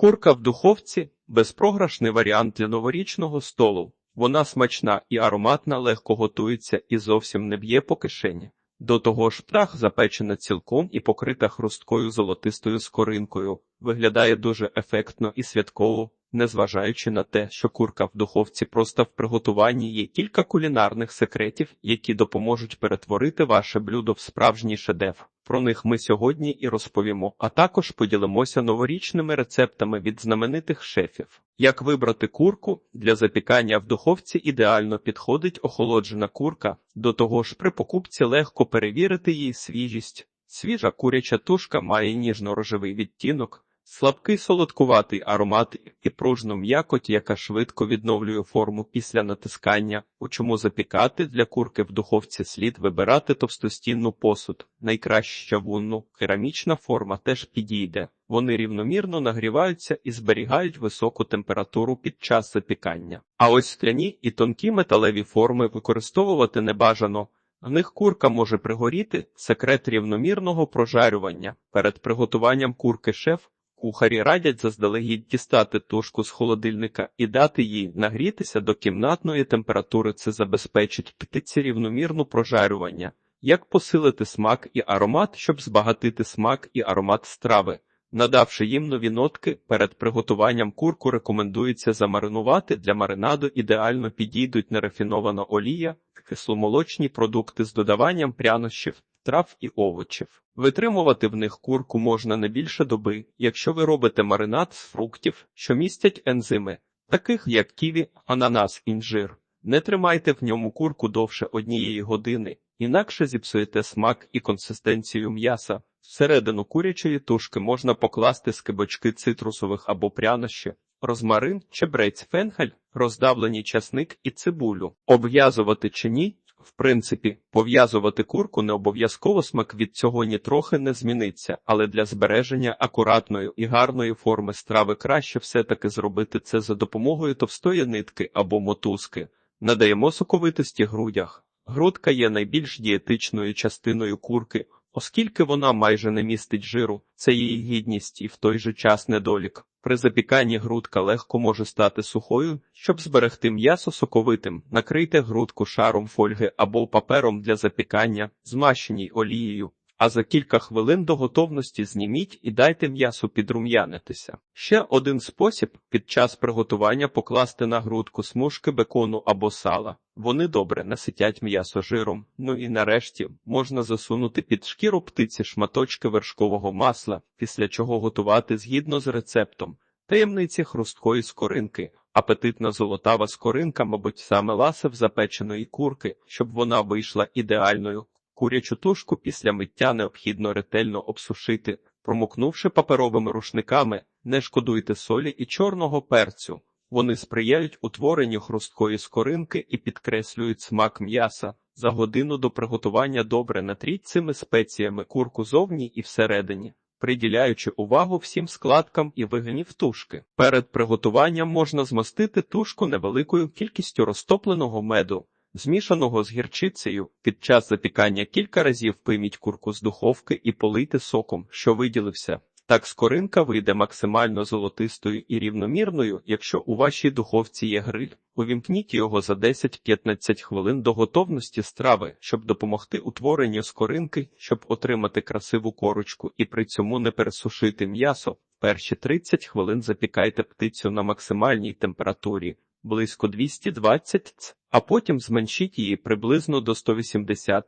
Курка в духовці безпрограшний варіант для новорічного столу. Вона смачна і ароматна, легко готується і зовсім не б'є по кишені. До того ж, птах запечена цілком і покрита хрусткою золотистою скоринкою, виглядає дуже ефектно і святково, незважаючи на те, що курка в духовці просто в приготуванні є кілька кулінарних секретів, які допоможуть перетворити ваше блюдо в справжній шедевр. Про них ми сьогодні і розповімо, а також поділимося новорічними рецептами від знаменитих шефів. Як вибрати курку для запікання в духовці ідеально підходить охолоджена курка, до того ж при покупці легко перевірити її свіжість. Свіжа куряча тушка має ніжно-рожевий відтінок, слабкий солодкуватий аромат і пружну м'якоть, яка швидко відновлює форму після натискання. У чому запікати для курки в духовці слід вибирати товстостінну посуд, найкраще чавунну, керамічна форма теж підійде. Вони рівномірно нагріваються і зберігають високу температуру під час запікання. А ось скляні і тонкі металеві форми використовувати не бажано. В них курка може пригоріти секрет рівномірного прожарювання. Перед приготуванням курки шеф Кухарі радять заздалегідь дістати тушку з холодильника і дати їй нагрітися до кімнатної температури. Це забезпечить птиці рівномірну прожарювання. Як посилити смак і аромат, щоб збагатити смак і аромат страви. Надавши їм нові нотки, перед приготуванням курку рекомендується замаринувати для маринаду ідеально підійдуть нерафінована олія, кисломолочні продукти з додаванням прянощів, трав і овочів. Витримувати в них курку можна не більше доби, якщо ви робите маринад з фруктів, що містять ензими, таких як ківі, ананас, інжир. Не тримайте в ньому курку довше однієї години, інакше зіпсуєте смак і консистенцію м'яса. Всередину курячої тушки можна покласти скибочки цитрусових або прянощі, розмарин, чебрець, фенхель, роздавлені часник і цибулю. Обв'язувати чи ні? В принципі, пов'язувати курку не обов'язково смак від цього нітрохи не зміниться, але для збереження акуратної і гарної форми страви краще все-таки зробити це за допомогою товстої нитки або мотузки. Надаємо соковитості грудях. Грудка є найбільш дієтичною частиною курки, оскільки вона майже не містить жиру, це її гідність і в той же час недолік. При запіканні грудка легко може стати сухою, щоб зберегти м'ясо соковитим, накрийте грудку шаром фольги або папером для запікання, змащеній олією, а за кілька хвилин до готовності зніміть і дайте м'ясу підрум'янитися. Ще один спосіб під час приготування покласти на грудку смужки бекону або сала. Вони добре наситять м'ясо жиром. Ну і нарешті можна засунути під шкіру птиці шматочки вершкового масла, після чого готувати згідно з рецептом. Таємниці хрусткої скоринки. Апетитна золотава скоринка, мабуть, саме ласив запеченої курки, щоб вона вийшла ідеальною. Курячу тушку після миття необхідно ретельно обсушити, промокнувши паперовими рушниками, не шкодуйте солі і чорного перцю. Вони сприяють утворенню хрусткої скоринки і підкреслюють смак м'яса. За годину до приготування добре натріть цими спеціями курку зовні і всередині, приділяючи увагу всім складкам і вигинів тушки. Перед приготуванням можна змастити тушку невеликою кількістю розтопленого меду. Змішаного з гірчицею під час запікання кілька разів пийміть курку з духовки і полийте соком, що виділився. Так скоринка вийде максимально золотистою і рівномірною, якщо у вашій духовці є гриль. Увімкніть його за 10-15 хвилин до готовності страви, щоб допомогти утворенню скоринки, щоб отримати красиву корочку і при цьому не пересушити м'ясо. Перші 30 хвилин запікайте птицю на максимальній температурі близько 220 ц, а потім зменшіть її приблизно до 180-200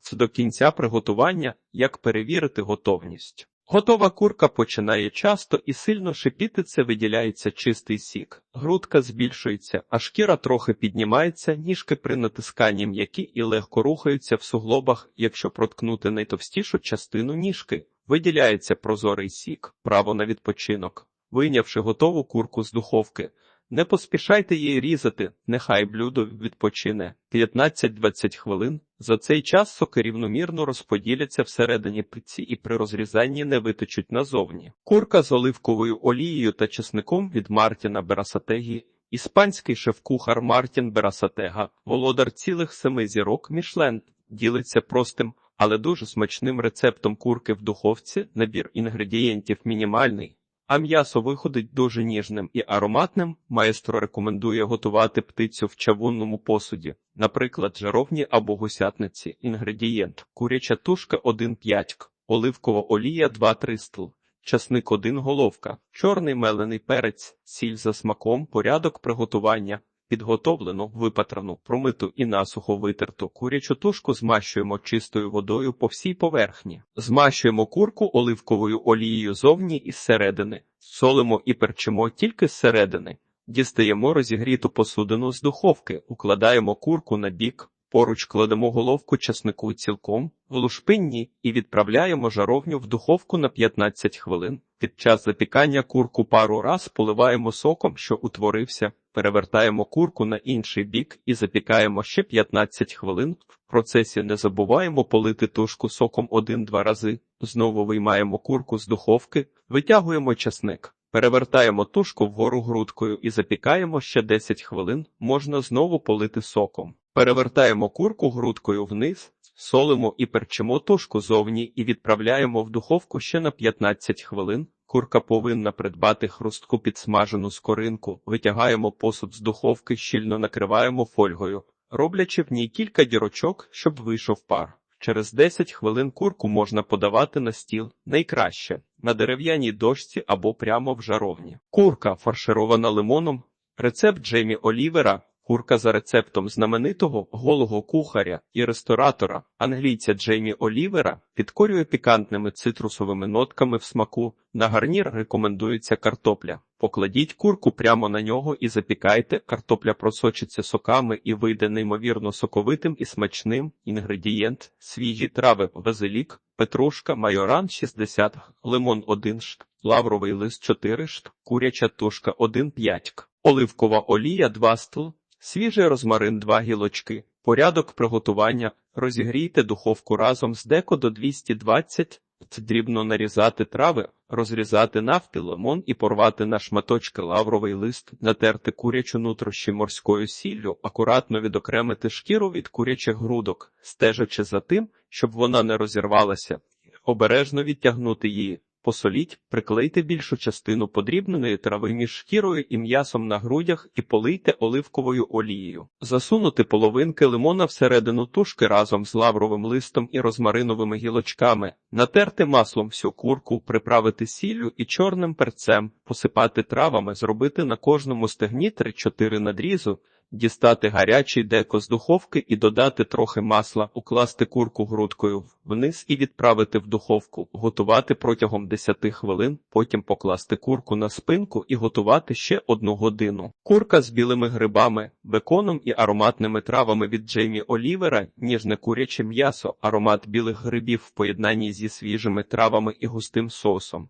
ц. До кінця приготування, як перевірити готовність. Готова курка починає часто і сильно шипіти, це виділяється чистий сік. Грудка збільшується, а шкіра трохи піднімається, ніжки при натисканні м'які і легко рухаються в суглобах, якщо проткнути найтовстішу частину ніжки. Виділяється прозорий сік, право на відпочинок. Вийнявши готову курку з духовки, не поспішайте її різати, нехай блюдо відпочине 15-20 хвилин. За цей час соки рівномірно розподіляться всередині пиці і при розрізанні не витечуть назовні. Курка з оливковою олією та чесником від Мартіна Берасатегі. Іспанський шеф-кухар Мартін Берасатега, володар цілих семи зірок Мішлен, ділиться простим, але дуже смачним рецептом курки в духовці. Набір інгредієнтів мінімальний а м'ясо виходить дуже ніжним і ароматним. Маестро рекомендує готувати птицю в чавунному посуді, наприклад, жаровні або гусятниці. Інгредієнт: куряча тушка 1,5 к, оливкова олія 2-3 стл. Часник 1 головка, чорний мелений перець, сіль за смаком, порядок приготування. Підготовлену, випатрану, промиту і насухо витерту курячу тушку змащуємо чистою водою по всій поверхні. Змащуємо курку оливковою олією зовні і зсередини, солимо і перчимо тільки зсередини. Дістаємо розігріту посудину з духовки, укладаємо курку на бік, поруч кладемо головку часнику цілком, в лушпинні і відправляємо жаровню в духовку на 15 хвилин. Під час запікання курку пару раз поливаємо соком, що утворився, перевертаємо курку на інший бік і запікаємо ще 15 хвилин. В процесі не забуваємо полити тушку соком 1-2 рази. Знову виймаємо курку з духовки, витягуємо часник. Перевертаємо тушку вгору грудкою і запікаємо ще 10 хвилин, можна знову полити соком. Перевертаємо курку грудкою вниз, солимо і перчимо тушку зовні і відправляємо в духовку ще на 15 хвилин. Курка повинна придбати хрустку підсмажену скоринку, витягаємо посуд з духовки, щільно накриваємо фольгою, роблячи в ній кілька дірочок, щоб вийшов пар. Через 10 хвилин курку можна подавати на стіл, найкраще на дерев'яній дошці або прямо в жаровні. Курка фарширована лимоном. Рецепт Джеймі Олівера. Курка за рецептом знаменитого голого кухаря і ресторатора англійця Джеймі Олівера підкорює пікантними цитрусовими нотками в смаку. На гарнір рекомендується картопля. Покладіть курку прямо на нього і запікайте. Картопля просочиться соками і вийде неймовірно соковитим і смачним. Інгредієнт: свіжі трави, базилік, петрушка, майоран 60, лимон 1 шт, лавровий лист 4 шт, куряча тушка 1,5 к, оливкова олія 2 стл, свіжий розмарин 2 гілочки. Порядок приготування. Розігрійте духовку разом з деко до 220 дрібно нарізати трави, розрізати навпіл лимон і порвати на шматочки лавровий лист, натерти курячу нутрощі морською сіллю, акуратно відокремити шкіру від курячих грудок, стежачи за тим, щоб вона не розірвалася, обережно відтягнути її. Посоліть, приклейте більшу частину подрібненої трави між шкірою і м'ясом на грудях і полийте оливковою олією. Засунути половинки лимона всередину тушки разом з лавровим листом і розмариновими гілочками, натерти маслом всю курку, приправити сіллю і чорним перцем, посипати травами, зробити на кожному стегні 3-4 надрізу, дістати гарячий деко з духовки і додати трохи масла, укласти курку грудкою вниз і відправити в духовку, готувати протягом 10 хвилин, потім покласти курку на спинку і готувати ще одну годину. Курка з білими грибами, беконом і ароматними травами від Джеймі Олівера, ніжне куряче м'ясо, аромат білих грибів в поєднанні зі свіжими травами і густим соусом.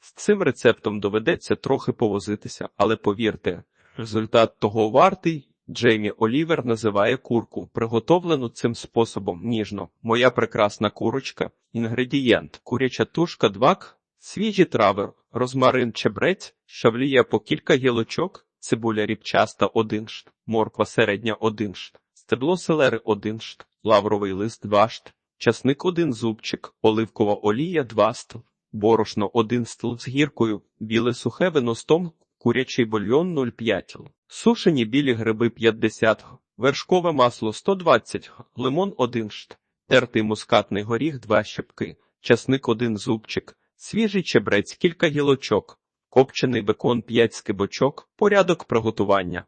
З цим рецептом доведеться трохи повозитися, але повірте, результат того вартий. Джеймі Олівер називає курку, приготовлену цим способом ніжно. Моя прекрасна курочка. Інгредієнт: куряча тушка 2 к, свіжі трави, розмарин чебрець, шавлія по кілька гілочок, цибуля ріпчаста 1 шт, морква середня 1 шт, стебло селери 1 шт, лавровий лист 2 шт, часник 1 зубчик, оливкова олія 2 стл, борошно 1 стл з гіркою, біле сухе вино 100 курячий бульйон 0,5 л. Сушені білі гриби 50 г, вершкове масло 120 г, лимон 1 шт, тертий мускатний горіх 2 щепки, часник 1 зубчик, свіжий чебрець кілька гілочок, копчений бекон 5 скибочок, порядок приготування.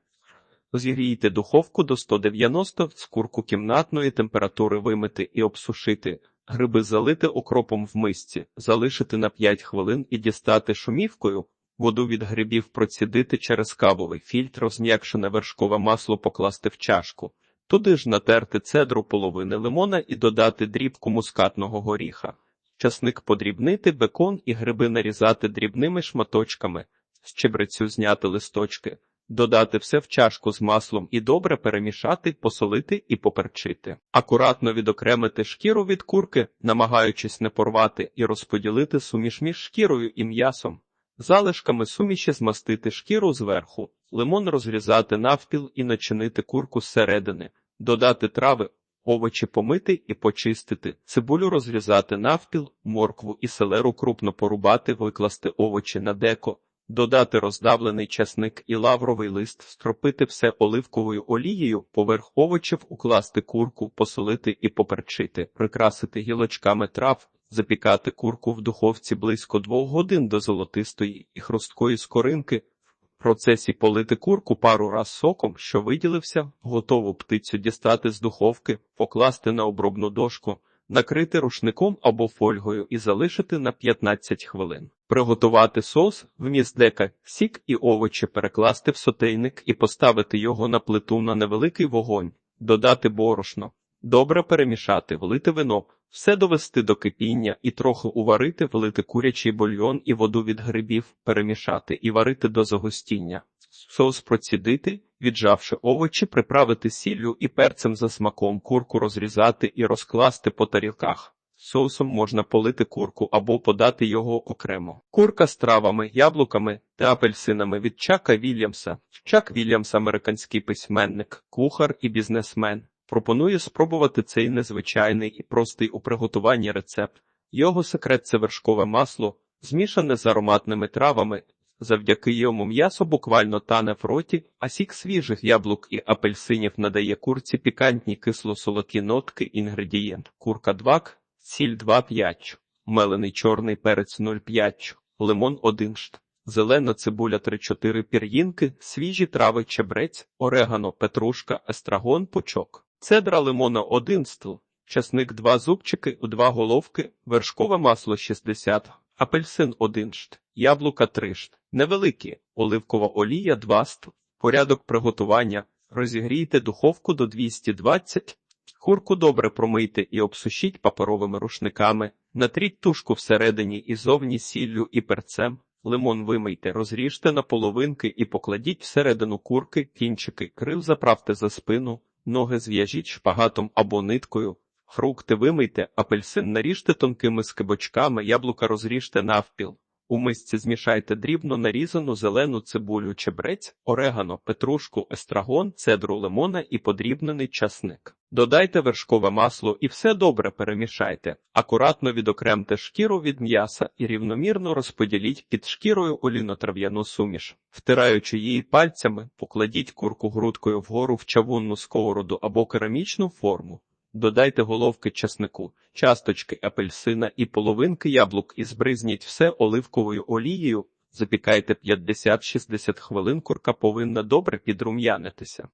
Зігрійте духовку до 190 з курку кімнатної температури вимити і обсушити, гриби залити окропом в мисці, залишити на 5 хвилин і дістати шумівкою. Воду від грибів процідити через кавовий фільтр, розм'якшене вершкове масло покласти в чашку, туди ж натерти цедру половини лимона і додати дрібку мускатного горіха, часник подрібнити, бекон і гриби нарізати дрібними шматочками, з чебрецю зняти листочки, додати все в чашку з маслом і добре перемішати, посолити і поперчити. Акуратно відокремити шкіру від курки, намагаючись не порвати, і розподілити суміш між шкірою і м'ясом. Залишками суміші змастити шкіру зверху, лимон розрізати навпіл і начинити курку зсередини, додати трави, овочі помити і почистити, цибулю розрізати навпіл, моркву і селеру крупно порубати, викласти овочі на деко, додати роздавлений часник і лавровий лист, стропити все оливковою олією, поверх овочів укласти курку, посолити і поперчити, прикрасити гілочками трав, запікати курку в духовці близько двох годин до золотистої і хрусткої скоринки, в процесі полити курку пару раз соком, що виділився, готову птицю дістати з духовки, покласти на обробну дошку, накрити рушником або фольгою і залишити на 15 хвилин. Приготувати соус, вміст дека, сік і овочі перекласти в сотейник і поставити його на плиту на невеликий вогонь, додати борошно, добре перемішати, влити вино, все довести до кипіння і трохи уварити, влити курячий бульйон і воду від грибів, перемішати і варити до загустіння. Соус процідити, віджавши овочі, приправити сіллю і перцем за смаком, курку розрізати і розкласти по тарілках. Соусом можна полити курку або подати його окремо. Курка з травами, яблуками та апельсинами від Чака Вільямса. Чак Вільямс – американський письменник, кухар і бізнесмен. Пропонує спробувати цей незвичайний і простий у приготуванні рецепт. Його секрет це вершкове масло, змішане з ароматними травами. Завдяки йому м'ясо буквально тане в роті, а сік свіжих яблук і апельсинів надає курці пікантні кисло-солодкі нотки інгредієнт. Курка 2, сіль 2,5, мелений чорний перець 0,5, лимон 1 шт, зелена цибуля 3-4 пір'їнки, свіжі трави чебрець, орегано, петрушка, естрагон, пучок, цедра лимона 1 стл, часник 2 зубчики, у 2 головки, вершкове масло 60, апельсин 1 шт, яблука 3 шт, невеликі, оливкова олія 2 стл. Порядок приготування. Розігрійте духовку до 220, Курку добре промийте і обсушіть паперовими рушниками, натріть тушку всередині і зовні сіллю і перцем, лимон вимийте, розріжте на половинки і покладіть всередину курки, кінчики, крил заправте за спину, ноги зв'яжіть шпагатом або ниткою, фрукти вимийте, апельсин наріжте тонкими скибочками, яблука розріжте навпіл. У мисці змішайте дрібно нарізану зелену цибулю, чебрець, орегано, петрушку, естрагон, цедру лимона і подрібнений часник. Додайте вершкове масло і все добре перемішайте. Акуратно відокремте шкіру від м'яса і рівномірно розподіліть під шкірою оліно-трав'яну суміш. Втираючи її пальцями, покладіть курку грудкою вгору в чавунну сковороду або керамічну форму. Додайте головки часнику, часточки апельсина і половинки яблук і збризніть все оливковою олією. Запікайте 50-60 хвилин, курка повинна добре підрум'янитися.